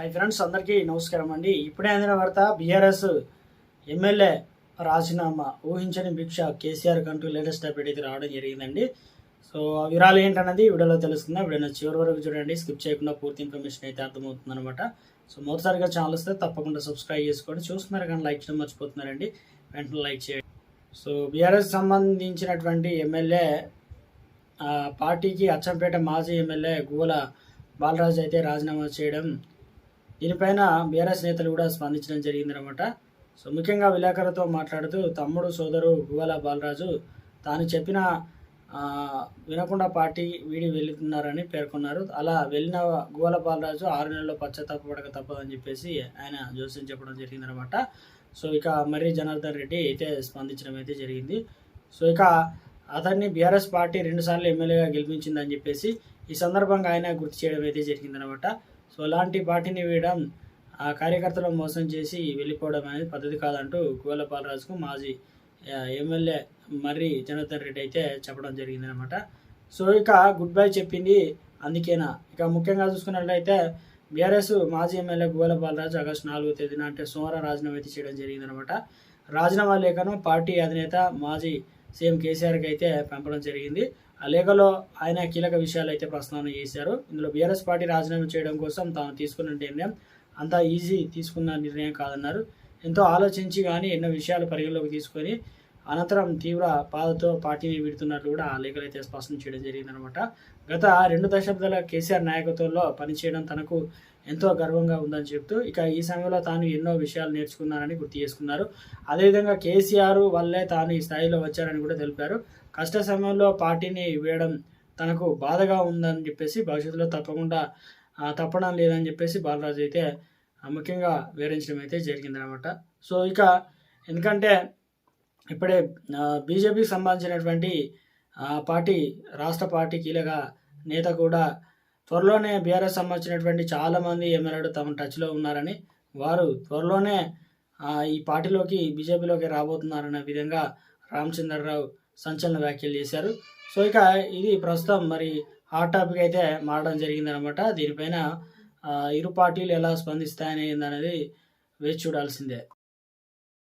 Hi friends అందరికీ నమస్కారం అండి. ఇప్పుడే అందిన వార్త బీఆర్ఎస్ ఎమ్మెల్యే రాజీనామా ఊహించని భిక్ష కేసీఆర్ కంటూ లేటెస్ట్ అప్డేట్ అయితే రావడం జరిగిందండి. సో ఆ వివరాలు ఏంటన్నది వీడియోలో తెలుస్తుంది. వీడియో చివరి వరకు చూడండి. స్కిప్ చేయకుండా పూర్తి ఇన్ఫర్మేషన్ అయితే అర్థమవుతుంది అనమాట సో మొదటిసారిగా ఛానల్ వస్తే తప్పకుండా సబ్స్క్రైబ్ చేసుకోండి. చూస్తున్నారు కానీ లైక్ చేయడం మర్చిపోతున్నారండి. వెంటనే లైక్ చేయండి. సో బీఆర్ఎస్ సంబంధించినటువంటి ఎమ్మెల్యే పార్టీకి అచ్చంపేట మాజీ ఎమ్మెల్యే గువల బాలరాజు అయితే రాజీనామా చేయడం దీనిపైన బీఆర్ఎస్ నేతలు కూడా స్పందించడం జరిగిందనమాట సో ముఖ్యంగా విలేకరులతో మాట్లాడుతూ తమ్ముడు సోదరు గువ్వాల బాలరాజు తాను చెప్పిన వినకుండా పార్టీ వీడి వెళ్తున్నారని పేర్కొన్నారు. అలా వెళ్ళిన గువ్వాల బాలరాజు ఆరు నెలల్లో పశ్చాత్తాపడక తప్పదని చెప్పేసి ఆయన జోస్యం చెప్పడం జరిగిందనమాట సో ఇక మర్రి జనార్దన్ రెడ్డి అయితే స్పందించడం అయితే జరిగింది. సో ఇక అతన్ని బీఆర్ఎస్ పార్టీ రెండుసార్లు ఎమ్మెల్యేగా గెలిపించిందని చెప్పేసి ఈ సందర్భంగా ఆయన గుర్తు చేయడం అయితే జరిగిందనమాట సో అలాంటి పార్టీని వేయడం ఆ కార్యకర్తలను మోసం చేసి వెళ్ళిపోవడం అనేది పద్ధతి కాదంటూ కువల పాలరాజుకు మాజీ ఎమ్మెల్యే మర్రి జనార్దన్ రెడ్డి అయితే చెప్పడం జరిగిందనమాట సో ఇక గుడ్ బై చెప్పింది అందుకేనా. ఇక ముఖ్యంగా చూసుకున్నట్లయితే బీఆర్ఎస్ మాజీ ఎమ్మెల్యే గువల బాలరాజు ఆగస్టు నాలుగో తేదీన అంటే సోమవారం రాజీనామా అయితే చేయడం జరిగిందనమాట రాజీనామా లేఖను పార్టీ అధినేత మాజీ సీఎం కేసీఆర్కి అయితే పంపడం జరిగింది. ఆ లేఖలో ఆయన కీలక విషయాలు అయితే ప్రస్తావన చేశారు. ఇందులో బీఆర్ఎస్ పార్టీ రాజీనామా చేయడం కోసం తాను తీసుకున్న నిర్ణయం అంత ఈజీ తీసుకున్న నిర్ణయం కాదన్నారు. ఎంతో ఆలోచించి కానీ ఎన్నో విషయాలు పరిగణలోకి తీసుకొని అనంతరం తీవ్ర బాధతో పార్టీని విడుతున్నట్లు కూడా ఆ లేఖలు అయితే స్పష్టం చేయడం జరిగిందనమాట గత రెండు దశాబ్దాల కేసీఆర్ నాయకత్వంలో పనిచేయడం తనకు ఎంతో గర్వంగా ఉందని చెప్తూ ఇక ఈ సమయంలో తాను ఎన్నో విషయాలు నేర్చుకున్నానని గుర్తు చేసుకున్నారు. అదేవిధంగా కేసీఆర్ వల్లే తాను ఈ స్థాయిలో వచ్చారని కూడా తెలిపారు. కష్ట సమయంలో పార్టీని వేయడం తనకు బాధగా ఉందని చెప్పేసి భవిష్యత్తులో తప్పకుండా తప్పడం లేదని చెప్పేసి బాలరాజు అయితే ముఖ్యంగా వివరించడం అయితే జరిగిందనమాట సో ఇక ఎందుకంటే ఇప్పుడే బీజేపీకి సంబంధించినటువంటి పార్టీ రాష్ట్ర పార్టీ కీలక నేత కూడా త్వరలోనే బీఆర్ఎస్ సంబంధించినటువంటి చాలామంది ఎమ్మెల్యేలు తమ టచ్లో ఉన్నారని వారు త్వరలోనే ఈ పార్టీలోకి బీజేపీలోకి రాబోతున్నారనే విధంగా రామచంద్రరావు సంచలన వ్యాఖ్యలు చేశారు. సో ఇక ఇది ప్రస్తుతం మరి హాట్ టాపిక్ అయితే మారడం జరిగిందనమాట దీనిపైన ఇరు పార్టీలు ఎలా స్పందిస్తాయనేది అనేది వేచి చూడాల్సిందే.